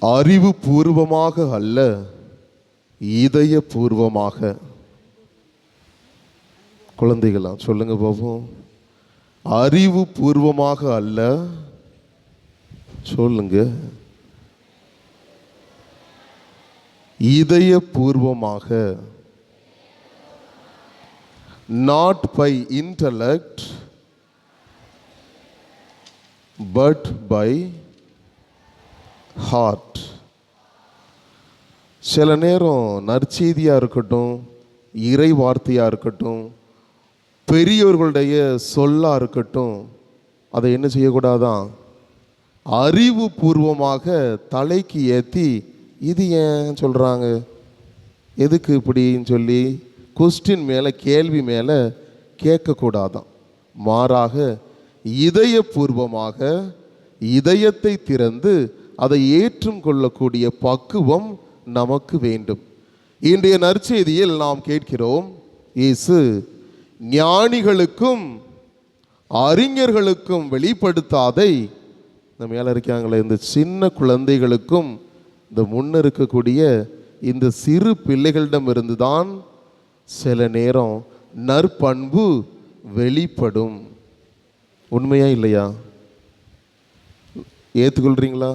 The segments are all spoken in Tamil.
அறிவு பூர்வமாக அல்ல இதய பூர்வமாக குழந்தைகளா சொல்லுங்க பாப்போம் அறிவு பூர்வமாக அல்ல சொல்லுங்க. இதய பூர்வமாக not by intellect but by heart சில நேரம் நற்செய்தியாக இருக்கட்டும் இறை வார்த்தையாக இருக்கட்டும் பெரியவர்களுடைய சொல்லாக இருக்கட்டும் அதை என்ன செய்யக்கூடாதான்? அறிவுபூர்வமாக தலைக்கு ஏற்றி இது ஏன் சொல்கிறாங்க எதுக்கு இப்படின்னு சொல்லி கொஸ்டின் மேலே கேள்வி மேலே கேட்கக்கூடாதான். மாறாக இதயபூர்வமாக இதயத்தை திறந்து அதை ஏற்றும் கொள்ளக்கூடிய பக்குவம் நமக்கு வேண்டும். இன்றைய நற்செய்தியில் நாம் கேட்கிறோம் இயேசு ஞானிகளுக்கும் அறிஞர்களுக்கும் வெளிப்படுத்தாதை இந்த மேலே இருக்காங்களே இந்த சின்ன குழந்தைகளுக்கும் இந்த முன்ன இருக்கக்கூடிய இந்த சிறு பிள்ளைகளிடமிருந்து தான் சில நேரம் நற்பண்பு வெளிப்படும். உண்மையா இல்லையா? ஏற்றுக்கொள்கிறீங்களா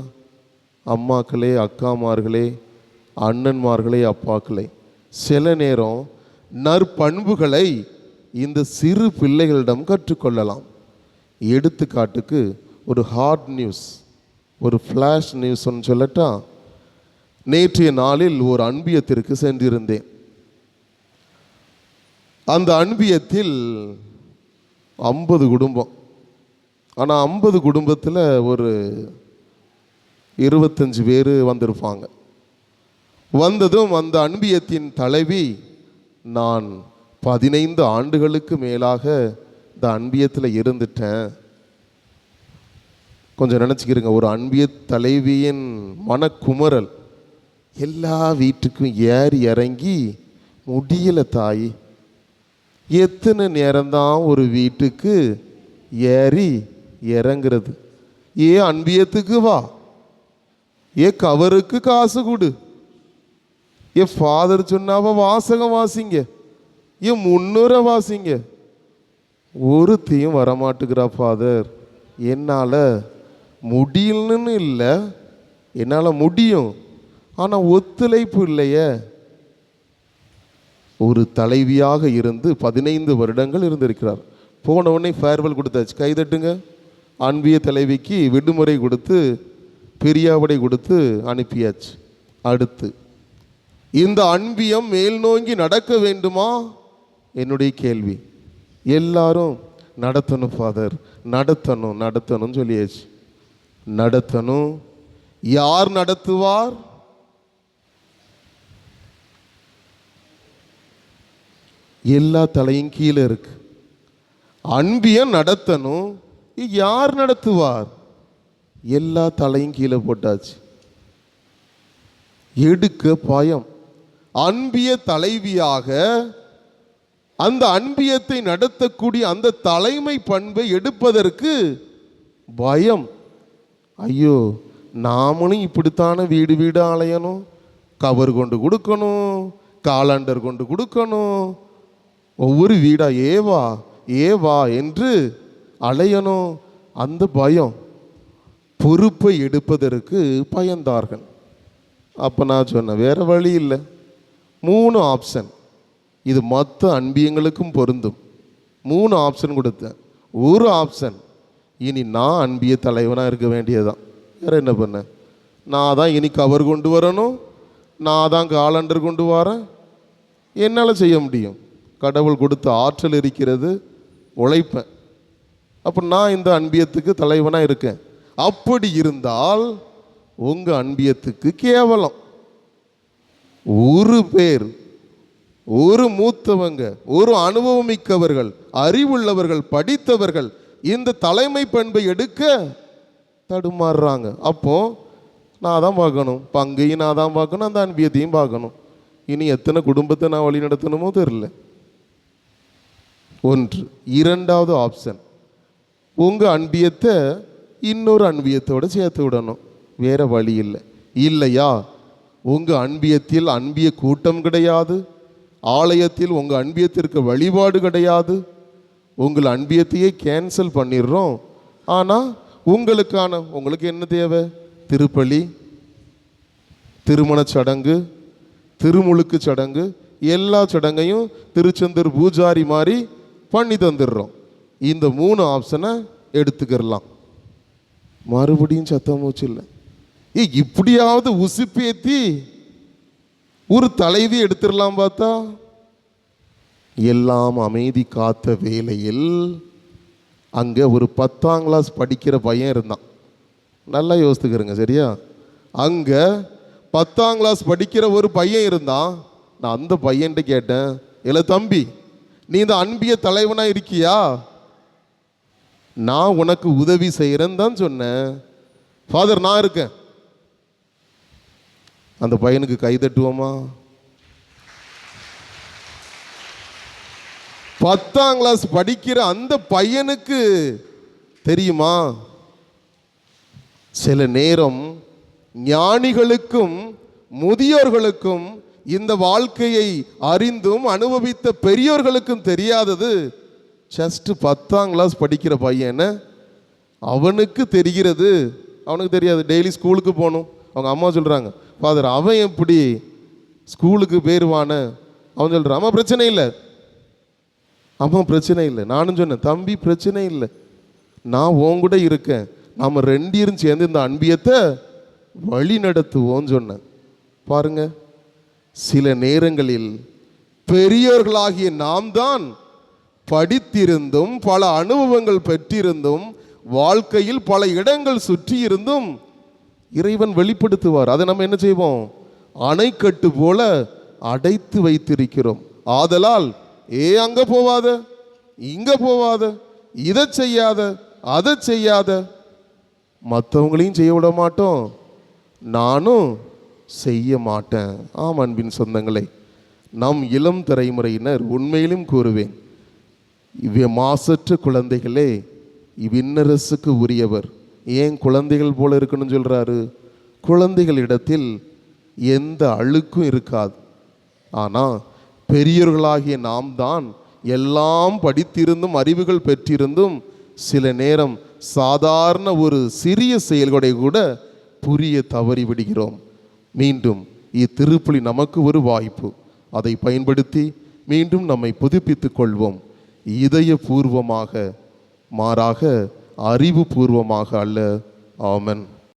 அம்மாக்களே அக்காமார்களே அண்ணன்மார்களை அப்பாக்களை சில நேரம் நற்பண்புகளை இந்த சிறு பிள்ளைகளிடம் கற்றுக்கொள்ளலாம். எடுத்துக்காட்டுக்கு ஒரு ஹார்ட் நியூஸ் ஒரு ஃப்ளாஷ் நியூஸ்ன்னு சொல்லட்டா? நேற்றைய நாளில் ஒரு அன்பியத்திற்கு சென்றிருந்தேன். அந்த அன்பியத்தில் ஐம்பது குடும்பம். ஆனால் ஐம்பது குடும்பத்தில் ஒரு இருபத்தஞ்சு பேர் வந்திருப்பாங்க. வந்ததும் அந்த அன்பியத்தின் தலைவி நான் பதினைந்து ஆண்டுகளுக்கு மேலாக இந்த அன்பியத்தில் இருந்துட்டேன். கொஞ்சம் நினச்சிக்கிறங்க ஒரு அன்பிய தலைவியின் மனக்குமரல் எல்லா வீட்டுக்கும் ஏறி இறங்கி முடியல தாய். எத்தனை நேரம்தான் ஒரு வீட்டுக்கு ஏறி இறங்குறது? ஏ அன்பியத்துக்கு வா. ஏ கவருக்கு காசு கொடு. என் ஃபாதர் சொன்னாவ வாசகம் வாசிங்க. என் முன்னூரை வாசிங்க. ஒருத்தையும் வரமாட்டுக்கிறா ஃபாதர் என்னால் முடியலன்னு இல்லை. என்னால் முடியும். ஆனால் ஒத்துழைப்பு இல்லையே. ஒரு தலைவியாக இருந்து பதினைந்து வருடங்கள் இருந்திருக்கிறார். போன உடனே ஃபேர்வெல் கொடுத்தாச்சு. கைதட்டுங்க அன்பிய தலைவிக்கு விடுமுறை கொடுத்து பெரியாவடை கொடுத்து அனுப்பியாச்சு. அடுத்து. இந்த அன்பியம் மேல் நோங்கி நடக்க வேண்டுமா? என்னுடைய கேள்வி. எல்லாரும் நடத்தணும் ஃபாதர் நடத்தணும் நடத்தணும்னு சொல்லியாச்சு. நடத்தணும். யார் நடத்துவார்? எல்லா தலையும் கீழே இருக்கு. அன்பியம் நடத்தணும். யார் நடத்துவார்? எல்லா தலையும் கீழே போட்டாச்சு. எடுக்க பயம். அன்பிய தலைவியாக அந்த அன்பியத்தை நடத்தக்கூடிய அந்த தலைமை பண்பை எடுப்பதற்கு பயம். ஐயோ நாமளும் இப்படித்தான வீடு வீடு அலையணும்? கவர் கொண்டு கொடுக்கணும் காலண்டர் கொண்டு கொடுக்கணும். ஒவ்வொரு வீடா ஏவா ஏவா என்று அலையணும். அந்த பயம். பொறுப்பை எடுப்பதற்கு பயந்தார்கள். அப்போ நான் சொன்னேன் வேறு வழி இல்லை. மூணு ஆப்ஷன் இது மற்ற அன்பியங்களுக்கும் பொருந்தும். மூணு ஆப்ஷன் கொடுத்தேன். ஒரு ஆப்ஷன் இனி நான் அன்பிய தலைவனாக இருக்க வேண்டியதுதான். வேறு என்ன பண்ண? நான் தான் இனி கவர் கொண்டு வரணும். நான் தான் காலண்டர் கொண்டு வரேன். என்னால் செய்ய முடியும்? கடவுள் கொடுத்த ஆற்றல் இருக்கிறது. உழைப்பேன். அப்போ நான் இந்த அன்பியத்துக்கு தலைவனாக இருக்கேன். அப்படி இருந்தால் உங்கள் அன்பியத்துக்கு கேவலம். ஒரு பேர் ஒரு மூத்தவங்க ஒரு அனுபவம் மிக்கவர்கள் அறிவுள்ளவர்கள் படித்தவர்கள் இந்த தலைமை பண்பை எடுக்க தடுமாறுறாங்க. அப்போ நான் தான் பார்க்கணும். பங்கையும் நான் தான் பார்க்கணும். அந்த அன்பியத்தையும் பார்க்கணும். இனி எத்தனை குடும்பத்தை நான் வழி நடத்தணுமோ தெரில ஒன்று இரண்டாவது ஆப்ஷன் உங்கள் அன்பியத்தை இன்னொரு அன்பியத்தோடு சேர்த்து விடணும். வேறு வழி இல்லை. இல்லையா? உங்கள் அன்பியத்தில் அன்பிய கூட்டம் கிடையாது. ஆலயத்தில் உங்கள் அன்பியத்திற்கு வழிபாடு கிடையாது. உங்கள் அன்பியத்தையே கேன்சல் பண்ணிடுறோம். ஆனால் உங்களுக்கான உங்களுக்கு என்ன தேவை? திருப்பலி திருமணச் சடங்கு திருமுழுக்கு சடங்கு எல்லா சடங்கையும் திருச்செந்தூர் பூஜாரி மாதிரி பண்ணி தந்துடுறோம். இந்த மூணு ஆப்ஷனை எடுத்துக்கிடலாம் மறுபடியும் சத்தம் மூச்சு இல்லை. ஏ இப்படியாவது உசுப்பேத்தி ஒரு தலைவி எடுத்துடலாம் பார்த்தா? எல்லாம் அமைதி காத்த வேளையில் அங்கே ஒரு பத்தாம் கிளாஸ் படிக்கிற பையன் இருந்தான். நல்லா யோசித்துக்கிறேங்க சரியா? அங்கே பத்தாம் கிளாஸ் படிக்கிற ஒரு பையன் இருந்தான். நான் அந்த பையன்கிட்ட கேட்டேன் இல்லை தம்பி நீ இந்த அன்பிய தலைவனாக இருக்கியா? நான் உனக்கு உதவி செய்கிறேன்னு தான் சொன்னேன். ஃபாதர் நான் இருக்கேன். அந்த பையனுக்கு கை தட்டுவோமா? பத்தாம் கிளாஸ் படிக்கிற அந்த பையனுக்கு தெரியுமா? சில நேரம் ஞானிகளுக்கும் முதியோர்களுக்கும் இந்த வாழ்க்கையை அறிந்தும் அனுபவித்த பெரியோர்களுக்கும் தெரியாதது. ஜஸ்ட் பத்தாம் கிளாஸ் படிக்கிற பையனை அவனுக்கு தெரிகிறது. அவனுக்கு தெரியாது. டெய்லி ஸ்கூலுக்கு போகணும். அவங்க அம்மா சொல்கிறாங்க ஃபாதர் அவன் எப்படி ஸ்கூலுக்கு போயிடுவான அவன் சொல்கிறான் அம்மா பிரச்சனை இல்லை. அம்மா பிரச்சனை இல்லை. நானும் சொன்னேன். தம்பி பிரச்சனை இல்லை. நான் உன் கூட இருக்கேன். நாம் ரெண்டிரும் சேர்ந்து இந்த அன்பியத்தை வழி நடத்துவோம்னு சொன்னேன். பாருங்க சில நேரங்களில் பெரியோர்களாகிய நாம் தான் படித்திருந்தும் பல அனுபவங்கள் பெற்றிருந்தும் வாழ்க்கையில் பல இடங்கள் சுற்றி இருந்தும் இறைவன் வெளிப்படுத்துவார். அதை நம்ம என்ன செய்வோம்? அணைக்கட்டு போல அடைத்து வைத்திருக்கிறோம். ஆதலால் ஏ அங்க போவாத இங்க போவாத இதை செய்யாத அதை செய்யாத மற்றவங்களையும் செய்ய விட மாட்டோம். நானும் செய்ய மாட்டேன். ஆம் அன்பின் சொந்தங்களை நம் இளம் தலைமுறையினர் உண்மையிலும் கூறுவேன். இவ்விய மாசற்ற குழந்தைகளே இவ்வின்னரசுக்கு உரியவர். ஏன் குழந்தைகள் போல இருக்கணும்னு சொல்றாரு? குழந்தைகளிடத்தில் எந்த அழுக்கும் இருக்காது. ஆனால் பெரியவர்களாகிய நாம் தான் எல்லாம் படித்திருந்தும் அறிவுகள் பெற்றிருந்தும் சில நேரம் சாதாரண ஒரு சிறிய செயல்களை கூட புரிய தவறி விடுகிறோம். மீண்டும் இத்திருப்புலி நமக்கு ஒரு வாய்ப்பு. அதை பயன்படுத்தி மீண்டும் நம்மை புதுப்பித்துக் கொள்வோம். இதயபூர்வமாக மாறாக அறிவுபூர்வமாக அல்ல. ஆமன்.